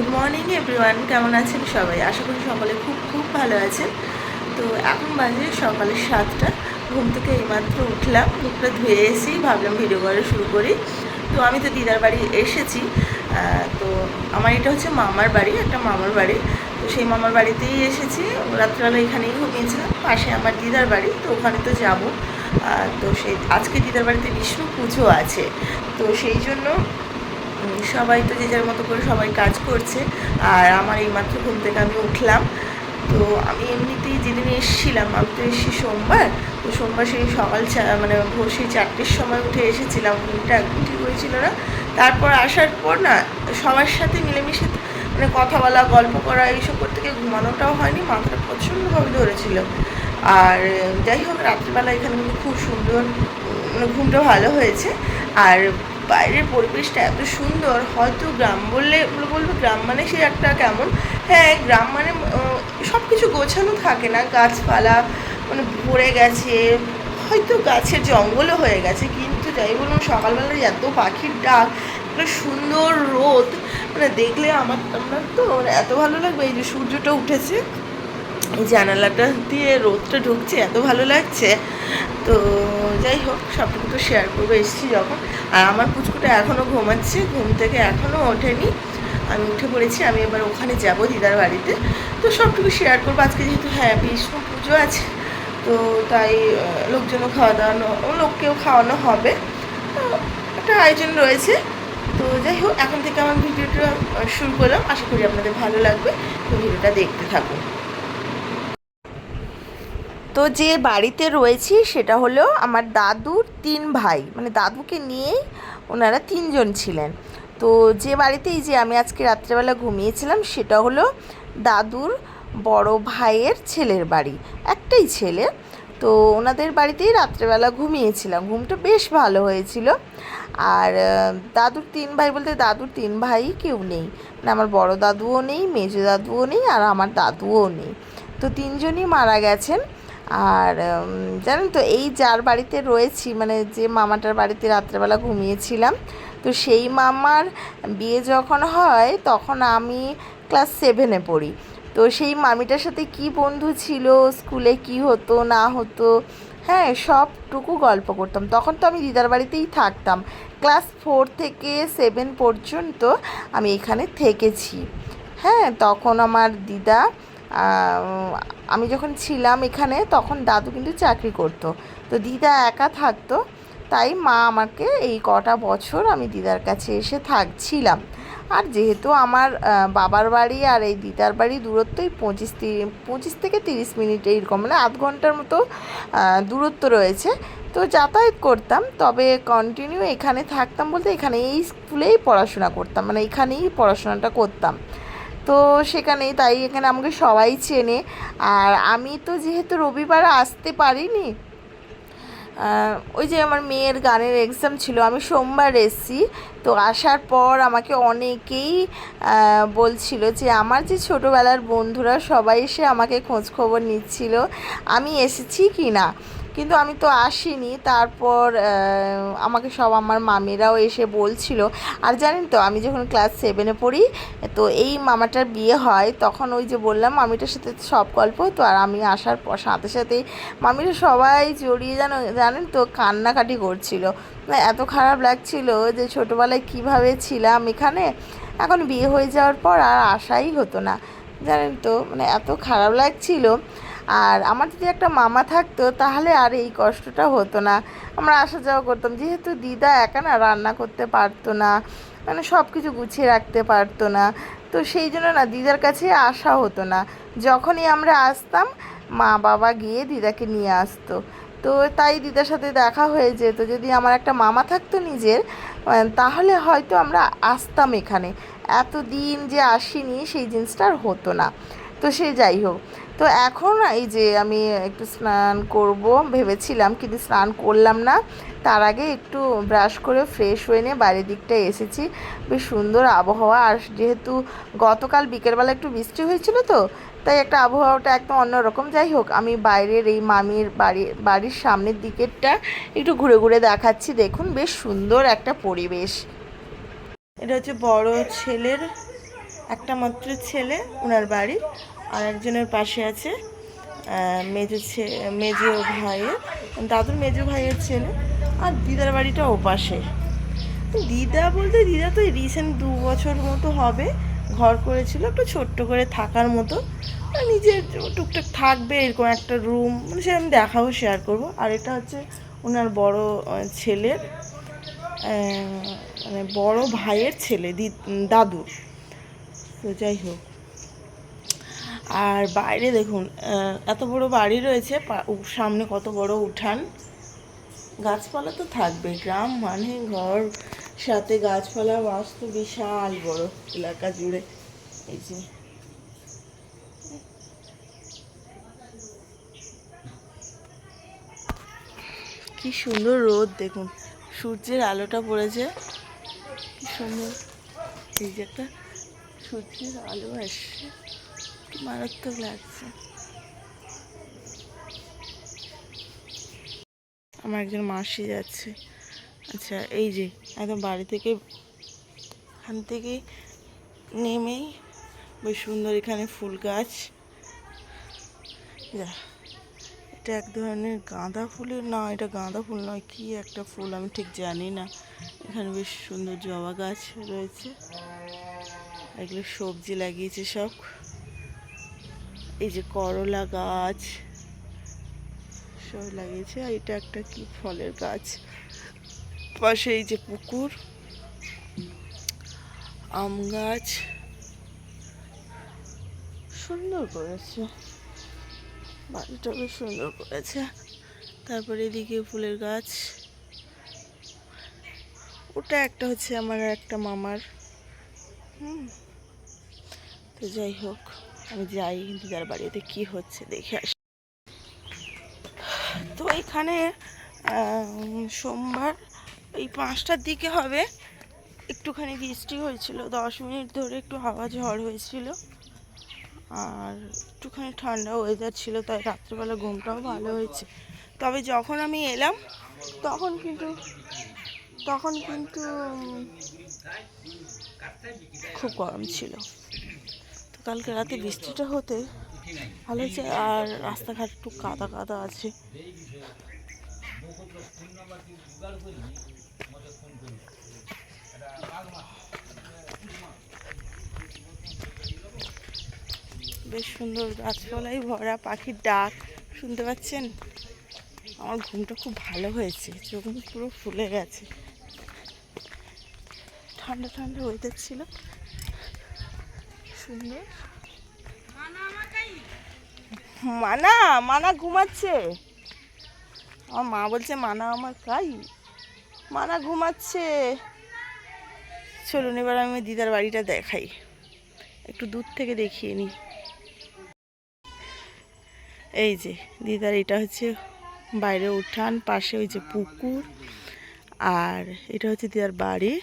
Good morning everyone কেমন আছেন সবাই? আশা করি সকলে খুব খুব ভালো আছেন। তো এখন বাজে সকালে সাতটা। ঘুম থেকে এইমাত্র উঠলাম, মুখটা ধুয়ে এসেই ভাবলাম ভিডিও করা শুরু করি। তো আমি তো দিদার বাড়ি এসেছি। তো আমার এটা হচ্ছে মামার বাড়ি, একটা মামার বাড়ি। তো সেই মামার বাড়িতেই এসেছি। রাত্রেবেলা এখানেই ঘুমিয়েছিলাম। পাশে আমার দিদার বাড়ি, তো ওখানে তো যাব। তো সেই, আজকে দিদার বাড়িতে বিষ্ণু পুজো আছে। তো সেই জন্য সবাই তো যে যার মতো করে সবাই কাজ করছে, আর আমার এইমাত্র ঘুম থেকে আমি উঠলাম। তো আমি এমনিতেই যেদিন এসেছিলাম, আমি তো এসেছি সোমবার, তো সোমবার সেই সকাল মানে ভোর সেই চারটের সময় উঠে এসেছিলাম, ঘুমটা একদম ঠিক হয়েছিল না। তারপর আসার পর না, সবার সাথে মিলেমিশে মানে কথা বলা, গল্প করা, এইসব করতে গিয়ে ঘুমানোটাও হয়নি, মাথাটা প্রচণ্ডভাবে ধরেছিল। আর যাই হোক, রাত্রিবেলা এখানে কিন্তু খুব সুন্দর মানে ঘুমটা ভালো হয়েছে। আর বাইরের পরিবেশটা এত সুন্দর, হয়তো গ্রাম বললে, বলব গ্রাম মানে সে একটা কেমন? হ্যাঁ গ্রাম মানে সব কিছু গোছানো থাকে না, গাছপালা মানে ভরে গেছে, হয়তো গাছের জঙ্গলও হয়ে গেছে, কিন্তু যাই বলুন সকালবেলায় এত পাখির ডাক একটা সুন্দর রোদ মানে দেখলে আমার আমার তো মানে এত ভালো লাগবে, এই যে সূর্যটা উঠেছে। জানালাটা দিয়ে রোদটা ঢুকছে, এত ভালো লাগছে। তো যাই হোক, সবটুকু তো শেয়ার করব, এসেছি যখন। আর আমার পুচকুটা এখনও ঘুমাচ্ছে, ঘুম থেকে এখনও ওঠেনি। আমি উঠে পড়েছি, আমি এবার ওখানে যাব দিদার বাড়িতে। তো সবটুকু শেয়ার করব। আজকে যেহেতু হ্যাঁ বিষ্ণু পুজো আছে, তো তাই লোকজনও খাওয়া দাওয়ানো লোককেও খাওয়ানো হবে। তো একটা আয়োজন রয়েছে। তো যাই হোক, এখন থেকে আমার ভিডিওটা শুরু করলাম। আশা করি আপনাদের ভালো লাগবে। ভিডিওটা দেখতে থাকুন। তো যে বাড়িতে রয়েছি সেটা হলো আমার দাদুর তিন ভাই। মানে দাদুকে নিয়েই ওনারা তিনজন ছিলেন। তো যে বাড়িতেই যে আমি আজকে রাত্রেবেলা ঘুমিয়েছিলাম সেটা হলো দাদুর বড় ভাইয়ের ছেলের বাড়ি। একটাই ছেলে। তো ওনাদের বাড়িতেই রাত্রেবেলা ঘুমিয়েছিলাম। ঘুমটা বেশ ভালো হয়েছিল। আর দাদুর তিন ভাই বলতে দাদুর তিন ভাই কেউ নেই। মানে আমার বড় দাদুও নেই, মেজো দাদুও নেই, আর আমার দাদুও নেই। তো তিনজনই মারা গেছেন। আর জানেন তো, এই যার বাড়িতে রয়েছি মানে যে মামাটার বাড়িতে রাত্রেবেলা ঘুমিয়েছিলাম, তো সেই মামার বিয়ে যখন হয়, তখন আমি ক্লাস সেভেনে পড়ি। তো সেই মামিটার সাথে কি বন্ধু ছিল, স্কুলে কি হতো, না হতো হ্যাঁ সবটুকু গল্প করতাম। তখন তো আমি দিদার বাড়িতেই থাকতাম। ক্লাস ফোর থেকে সেভেন পর্যন্ত আমি এখানে থেকেছি। হ্যাঁ তখন আমার দিদা আমি যখন ছিলাম এখানে, তখন দাদু কিন্তু চাকরি করতো। তো দিদা একা থাকতো, তাই মা আমাকে এই কটা বছর আমি দিদার কাছে এসে থাকছিলাম। আর যেহেতু আমার বাবার বাড়ি আর এই দিদার বাড়ি দূরত্বই পঁচিশ পঁচিশ থেকে তিরিশ মিনিট এইরকম মানে আধ ঘণ্টার মতো দূরত্ব রয়েছে। তো যাতায়াত করতাম, তবে কন্টিনিউ এখানে থাকতাম বলতে এখানে এই স্কুলেই পড়াশোনা করতাম মানে এখানেই পড়াশোনাটা করতাম। তো সেখানেই তাই এখানে আমাকে সবাই চেনে। আর আমি তো যেহেতু রবিবার আসতে পারিনি ওই যে আমার মেয়ের গানের এক্সাম ছিল, আমি সোমবার এসেছি। তো আসার পর আমাকে অনেকেই বলছিল যে আমার যে ছোটোবেলার বন্ধুরা সবাই এসে আমাকে খোঁজ খবর নিচ্ছিল, আমি এসেছি কি না? কিন্তু আমি তো আসিনি। তারপর আমাকে সব আমার মামিরাও এসে বলছিল। আর জানেন তো, আমি যখন ক্লাস সেভেনে পড়ি, তো এই মামাটার বিয়ে হয়, তখন ওই যে বললাম মামিটার সাথে সব গল্প, তো আর আমি আসার পর সাথে সাথেই মামিরা সবাই জড়িয়ে জানো জানেন তো, কান্নাকাটি করছিল। এত খারাপ লাগছিল যে ছোটোবেলায় কীভাবে ছিলাম এখানে। এখন বিয়ে হয়ে যাওয়ার পর আর আসাই হতো না। জানেন তো মানে এত খারাপ লাগছিল। আর আমার যদি একটা মামা থাকতো, তাহলে আর এই কষ্টটা হতো না। আমরা আসা যাওয়া করতাম। যেহেতু দিদা একা না, রান্না করতে পারতো না মানে সব কিছু গুছিয়ে রাখতে পারতো না, তো সেই জন্য না দিদার কাছে আসা হতো না। যখনই আমরা আসতাম, মা বাবা গিয়ে দিদাকে নিয়ে আসতো। তো তাই দিদার সাথে দেখা হয়ে যেত। যদি আমার একটা মামা থাকতো নিজের তাহলে হয়তো আমরা আসতাম এখানে। এতদিন যে আসিনি, সেই জিনিসটা আর হতো না। তো সে যাই হোক। তো এখন এই যে আমি একটু স্নান করব ভেবেছিলাম, কিন্তু স্নান করলাম না। তার আগে একটু ব্রাশ করে ফ্রেশ হয়ে নিয়ে বাইরের দিকটায় এসেছি। বেশ সুন্দর আবহাওয়া। আর যেহেতু গতকাল বিকেলবেলা একটু বৃষ্টি হয়েছিল তো, তাই একটা আবহাওয়াটা একদম অন্যরকম। যাই হোক, আমি বাইরের এই মামির বাড়ি, বাড়ির সামনের দিকেরটা একটু ঘুরে ঘুরে দেখাচ্ছি। দেখুন, বেশ সুন্দর একটা পরিবেশ। এটা হচ্ছে বড় ছেলের, একটা মাত্র ছেলে ওনার বাড়ি। আর একজনের পাশে আছে মেজো মেজো ভাইয়ের, দাদুর মেজো ভাইয়ের ছেলে আর দিদার বাড়িটা ও পাশে। দিদা বলতে দিদা তো রিসেন্ট দু বছর মতো হবে, ঘর করেছিল একটু ছোট্ট করে থাকার মতো। নিজের টুকটাক থাকবে, এরকম একটা রুম মানে সে আমি দেখাবো শেয়ার করব। আর এটা হচ্ছে ওনার বড় ছেলের মানে বড় ভাইয়ের ছেলে, দি দাদু তো যাই হোক। আর বাইরে দেখুন এত বড় বাড়ি রয়েছে সামনে কত বড় উঠান। গাছপালা তো থাকবে, গ্রাম মানে ঘর, সাথে গাছপালা, বাস্তু বিশাল বড় এলাকা জুড়ে। এই যে। কি সুন্দর রোদ, দেখুন, সূর্যের আলোটা পড়েছে। কি সুন্দর, এই যে একটা সূর্যের আলো আসছে। মারাত্মক লাগছে। আমার একজন মাসি যাচ্ছে। আচ্ছা এই যে, একদম বাড়ি থেকে এখান থেকে নেমেই বেশ সুন্দর এখানে ফুল গাছ। যা, এটা এক ধরনের গাঁদা ফুলের, না, এটা গাঁদা ফুল নয়, কি একটা ফুল আমি ঠিক জানি না। এখানে বেশ সুন্দর জবা গাছ রয়েছে। এগুলো সবজি লাগিয়েছে সব। এই যে করলা গাছ। সব লাগিয়েছে, আর এটা একটা কি ফলের গাছ। পাশে এই যে পুকুর, আম গাছ। সুন্দর করেছে। বাড়িটা বেশ সুন্দর করেছে। তারপরে এদিকে ফুলের গাছ। ওটা একটা হচ্ছে আমার একটা মামার। হুম, তো যাই হোক। আমি যাই, কিন্তু দিদার বাড়িতে কি হচ্ছে দেখে আসি। তো এখানে সোমবার এই পাঁচটার দিকে হবে। একটুখানি বৃষ্টি হয়েছিল, দশ মিনিট ধরে একটু হাওয়া ঝড় হয়েছিল। আর একটুখানি ঠান্ডা ওয়েদার ছিল, তাই রাত্রেবেলা ঘুমটাও ভালো হয়েছে। তবে যখন আমি এলাম, তখন কিন্তু তখন কিন্তু খুব গরম ছিল। কালকে রাতে বৃষ্টিটা হতে ভালো হয়েছে, আর রাস্তাঘাট একটু কাদা কাদা আছে। বেশ সুন্দর গাছপালায় ভরা পাখির ডাক, শুনতে পাচ্ছেন? আমার ঘুমটা খুব ভালো হয়েছে, চোখ পুরো ফুলে গেছে। ঠান্ডা ঠান্ডা ওয়েদার ছিল। মানা মানা ঘুমাচ্ছে। আমার মা বলছে, মানা আমার কাই। মানা ঘুমাচ্ছে। চলুন, এবার আমি দিদার বাড়িটা দেখাই। একটু দূর থেকে দেখিয়ে নিই এই যে, দিদার এটা হচ্ছে বাইরে উঠান, পাশে ওই যে পুকুর, আর এটা হচ্ছে দিদার বাড়ি।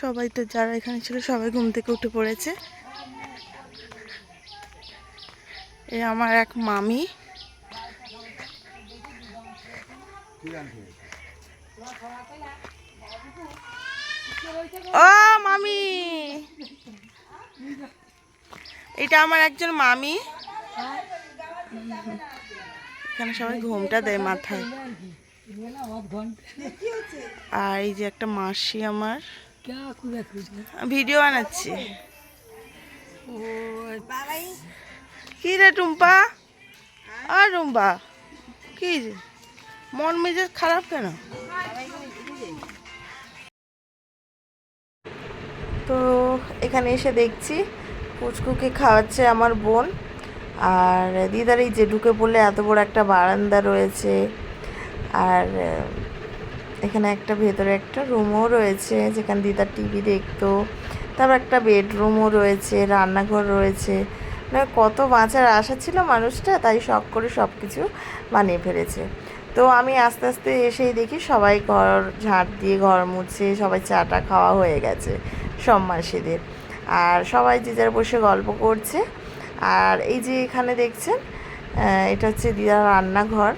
সবাই তো যারা এখানে ছিল সবাই ঘুম থেকে উঠে পড়েছে। এ আমার এক মামি। ও, মামি! এটা আমার একজন মামি। এখানে সবাই ঘুমটা দেয় মাথায়। আর এই যে একটা মাসি আমার। ভিডিও বানাচ্ছি কি রে টুম্পা? আর টুম্পা কি মন মেজাজ খারাপ কেন? তো এখানে এসে দেখছি পুচকুকে খাওয়াচ্ছে আমার বোন। আর দিদার এই যে ঢুকে পড়লে এত বড় একটা বারান্দা রয়েছে। আর এখানে একটা ভেতরে একটা রুমও রয়েছে যেখানে দিদার টিভি দেখতো। তারপর একটা বেডরুমও রয়েছে, রান্নাঘর রয়েছে। মানে কত বাঁচার আশা ছিল মানুষটা, তাই শখ করে সব কিছু বানিয়ে ফেলেছে। তো আমি আস্তে আস্তে এসেই দেখি সবাই ঘর ঝাঁট দিয়ে ঘর মুছে সবাই চাটা খাওয়া হয়ে গেছে সব মাসিদের আর সবাই যে যার বসে গল্প করছে। আর এই যে এখানে দেখছেন এটা হচ্ছে দিদার রান্নাঘর।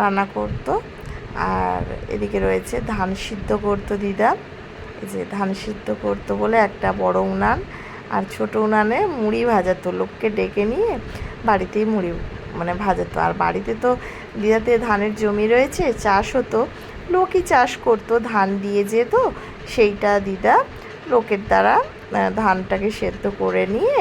রান্না করতো। আর এদিকে রয়েছে ধান সিদ্ধ করতো দিদা। যে ধান সিদ্ধ করতো বলে একটা বড় উনান আর ছোট উনানে মুড়ি ভাজাতো লোককে ডেকে নিয়ে বাড়িতেই মুড়ি মানে ভাজাতো। আর বাড়িতে তো দিদাতে ধানের জমি রয়েছে, চাষ হতো। লোকই চাষ করতো, ধান দিয়ে যেত। সেইটা দিদা লোকের দ্বারা ধানটাকে সেদ্ধ করে নিয়ে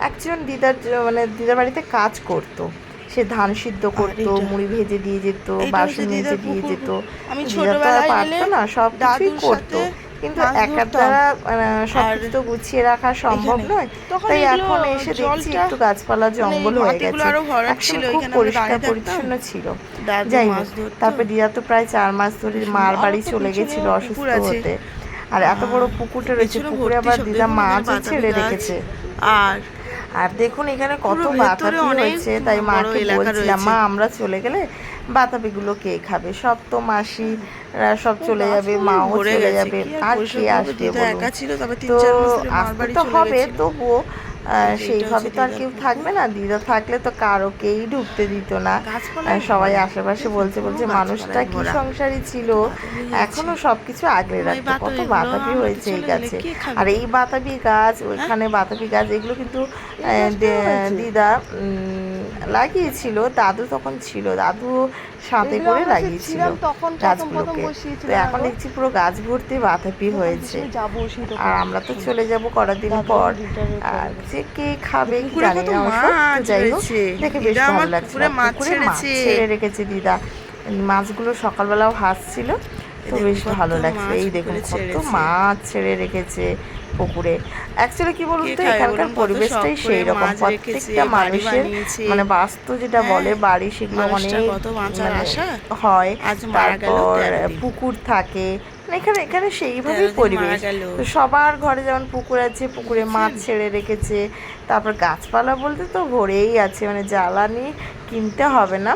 একজন দিদার মানে দিদার বাড়িতে কাজ করতো। সে ধান সিদ্ধ করতো মুড়ি ভেজে দিয়ে যেত বাসন দিদার দিয়ে যেত। আমি দিদা ছোটবেলায় পারতো না সব কিছুই করতো। কিন্তু মাছ একার। দ্বারা সব কিছু তো গুছিয়ে রাখা সম্ভব নয়। তাই এখন এসে দেখছি একটু গাছপালা জঙ্গল হয়ে গেছে। খুব পরিষ্কার পরিচ্ছন্ন ছিল। যাই হোক। তারপর দিদা তো প্রায় চার মাস ধরে মার বাড়ি চলে গেছিল অসুস্থ। হতে। আর এত বড় পুকুরটা রয়েছে পুকুরে আবার দিদা বাতাবি ছেড়ে রেখেছে। আর আর দেখুন এখানে কত বাতাবি হয়েছে। তাই মাকে বলছিলাম মা আমরা চলে গেলে বাতাবিগুলো কে খাবে? সব তো মাসি সব চলে যাবে মাও চলে যাবে আর কে আসবে তো আসতে হবে তবুও সেইভাবে তো আর কেউ থাকবে না। দিদা থাকলে তো কারও কেই ঢুকতে দিত না। সবাই আশেপাশে বলছে বলছে মানুষটা কি। সংসারী ছিল। এখনও সবকিছু আগলে ওই রাখতো কত বাতাবি হয়েছে এই গাছে। আর এই বাতাবি গাছ ওইখানে বাতাবি গাছ এগুলো কিন্তু দিদা লাগিয়েছিল দাদু তখন ছিল দাদু সাথে করে লাগিয়েছিল গাছগুলোকে তো এখন দেখছি পুরো গাছ ভর্তি বাতাবি হয়েছে। আর আমরা তো চলে যাব করাদিন পর। আর যে কে খাবে কি জানি না যাই হোক দেখে বেশ ভালো লাগছে। মাছ ছেড়ে রেখেছে দিদা। মাছগুলো সকালবেলাও হাসছিল তো বেশ ভালো লাগছে। এই দেখুন কত মাছ ছেড়ে রেখেছে। পুকুরে। অ্যাকচুয়ালি কি বলুন তো এখানকার পরিবেশটাই সেই রকম। প্রত্যেকটা মানুষের মানে বাস্তু যেটা হ্যাঁ, বলে বাড়ি সেগুলো অনেক মানে হয়। মারা গেল তারপর পুকুর থাকে। মানে এখানে এখানে সেইভাবেই পরিবেশ। তো সবার ঘরে যেমন পুকুর আছে পুকুরে মাছ ছেড়ে রেখেছে। তারপর গাছপালা বলতে তো ভরেই আছে মানে জ্বালানি কিনতে হবে না।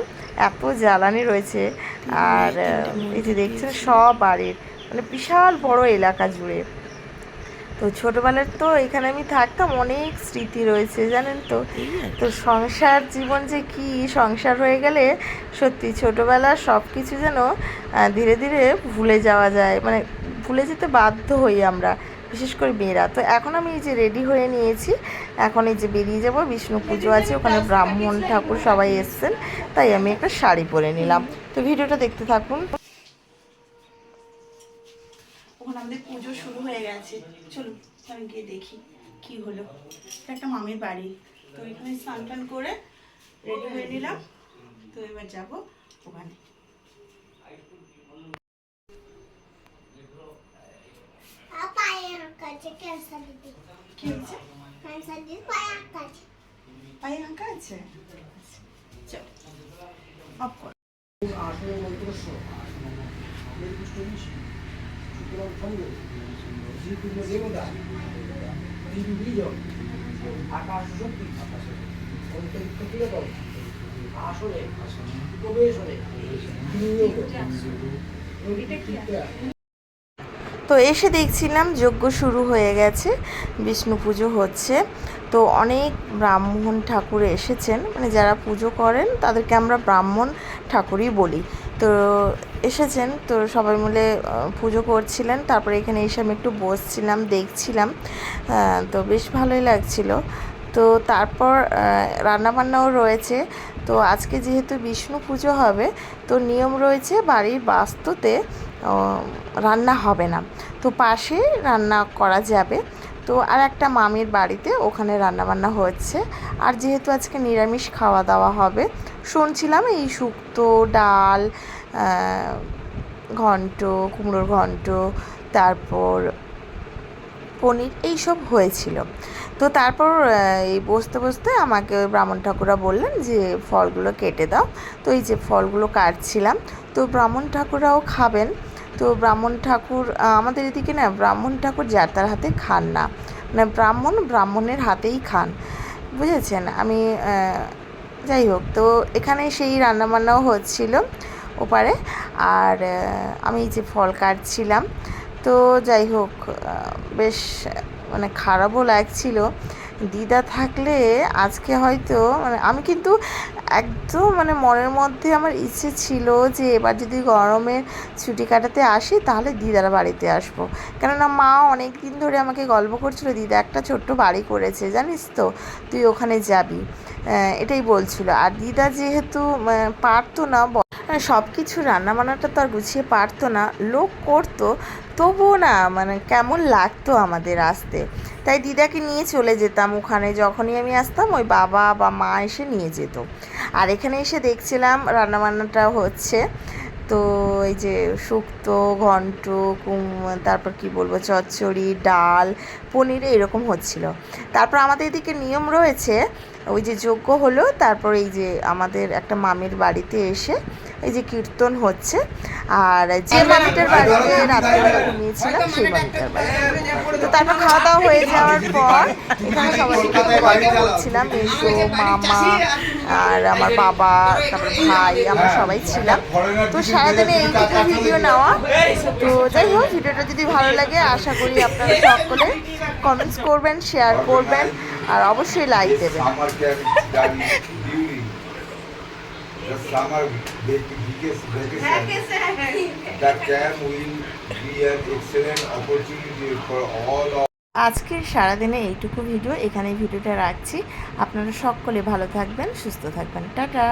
এত জ্বালানি রয়েছে। আর এই যে দেখছেন সব বাড়ির মানে বিশাল বড় এলাকা জুড়ে। তো ছোটবেলার তো এখানে আমি থাকতাম, অনেক স্মৃতি রয়েছে, জানেন তো। তো সংসার জীবন যে কি, সংসার হয়ে গেলে সত্যি ছোটবেলার সব কিছু যেন ধীরে ধীরে ভুলে যাওয়া যায়। মানে ভুলে যেতে বাধ্য হই আমরা, বিশেষ করে মেয়েরা। তো এখন আমি এই যে রেডি হয়ে নিয়েছি, এখন এই যে বেরিয়ে যাব, বিষ্ণু পুজো আছে, ওখানে ব্রাহ্মণ ঠাকুর সবাই এসছেন, তাই আমি একটা শাড়ি পরে নিলাম। তো ভিডিওটা দেখতে থাকুন ওখানে আমাদের পুজো শুরু হয়ে গেছে। চলুন আমি গিয়ে দেখি কি হলো। একটা মামির বাড়ি। তো এখানে স্নান টান করে রেডি হয়ে নিলাম। তো এবার যাব ওখানে। পায়ের আসলে প্রবেশনে তো এসে দেখছিলাম যজ্ঞ শুরু হয়ে গেছে, বিষ্ণু পুজো হচ্ছে। তো অনেক ব্রাহ্মণ ঠাকুর এসেছেন মানে যারা পুজো করেন তাদেরকে আমরা ব্রাহ্মণ ঠাকুরই বলি। তো এসেছেন, তো সবাই মিলে পুজো করছিলেন। তারপরে এখানে এসে আমি একটু বসছিলাম, দেখছিলাম। তো বেশ ভালোই লাগছিল। তো তারপর রান্নাবান্নাও রয়েছে। তো আজকে যেহেতু বিষ্ণু পুজো হবে, তো নিয়ম রয়েছে বাড়ির বাস্তুতে রান্না হবে না। তো পাশে রান্না করা যাবে। তো আর একটা মামির বাড়িতে ওখানে রান্নাবান্না হচ্ছে। আর যেহেতু আজকে নিরামিষ খাওয়া দাওয়া হবে, শুনছিলাম এই শুক্তো, ডাল ঘন্ট, কুমড়োর ঘন্ট, তারপর পনির, এইসব হয়েছিল। তো তারপর এই বসতে বসতে আমাকে ব্রাহ্মণ ঠাকুরা বললেন যে, ফলগুলো কেটে দাও। তো এই যে ফলগুলো কাটছিলাম, তো ব্রাহ্মণ ঠাকুরাও খাবেন। তো ব্রাহ্মণ ঠাকুর আমাদের এদিকে না ব্রাহ্মণ ঠাকুর যার তার হাতে খান না। মানে ব্রাহ্মণ ব্রাহ্মণের হাতেই খান, বুঝেছেন? আমি যাই হোক, তো এখানে সেই রান্নাবান্নাও হচ্ছিল ওপারে, আর আমি যে ফল কাটছিলাম। তো যাই হোক বেশ মানে খারাপও লাগছিল। দিদা থাকলে আজকে হয়তো মানে আমি কিন্তু একদম মানে মনের মধ্যে আমার ইচ্ছে ছিল যে এবার যদি গরমে ছুটি কাটাতে আসি তাহলে দিদার বাড়িতে আসব। কেননা মা অনেক দিন ধরে আমাকে গল্প করছিল দিদা একটা ছোট্ট বাড়ি করেছে জানিস তো? তুই ওখানে যাবি। এটাই বলছিল। আর দিদা যেহেতু আহ, পারতো না মানে সব কিছু রান্না বান্নাটা তো আর গুছিয়ে পারতো না লোক করতো তবুও না মানে কেমন লাগতো আমাদের আসতে। তাই দিদাকে নিয়ে চলে যেতাম। ওখানে যখনই আমি আসতাম, ওই বাবা বা মা এসে নিয়ে যেত। আর এখানে এসে দেখছিলাম রান্নাবান্নাটা হচ্ছে, তো এই যে শুক্তো, ঘন্ট তারপর কি বলব, চচ্চড়ি, ডাল, পনির, এরকম হচ্ছিল। তারপর আমাদের এদিকে নিয়ম রয়েছে, ওই যে যজ্ঞ হলো, তারপর এই যে আমাদের একটা মামির বাড়িতে এসে এই যে কীর্তন হচ্ছে। আর যে মামিটার বাড়িতে রাত্রিবেলা ঘুমিয়েছিলাম সেই মামিটার বাড়িতে। তো তারপর খাওয়া দাওয়া হয়ে যাওয়ার পর এখানে সবাই গল্প করছিলাম মেসো মামা আর আমার বাবা তারপর ভাই আমরা সবাই ছিলাম। তো সারাদিনে এইটুকু ভিডিও নেওয়া। তো যাই হোক ভিডিওটা যদি ভালো লাগে আশা করি আপনারা সকলে কমেন্টস করবেন শেয়ার করবেন আর অবশ্যই লাইক দেবেন Summer camp done during the summer vac- vacation. The camp will be an excellent opportunity for all of আজকের সারাদিনে এইটুকু ভিডিও এখানে ভিডিওটা রাখছি আপনারা সকলে ভালো থাকবেন সুস্থ থাকবেন টাটা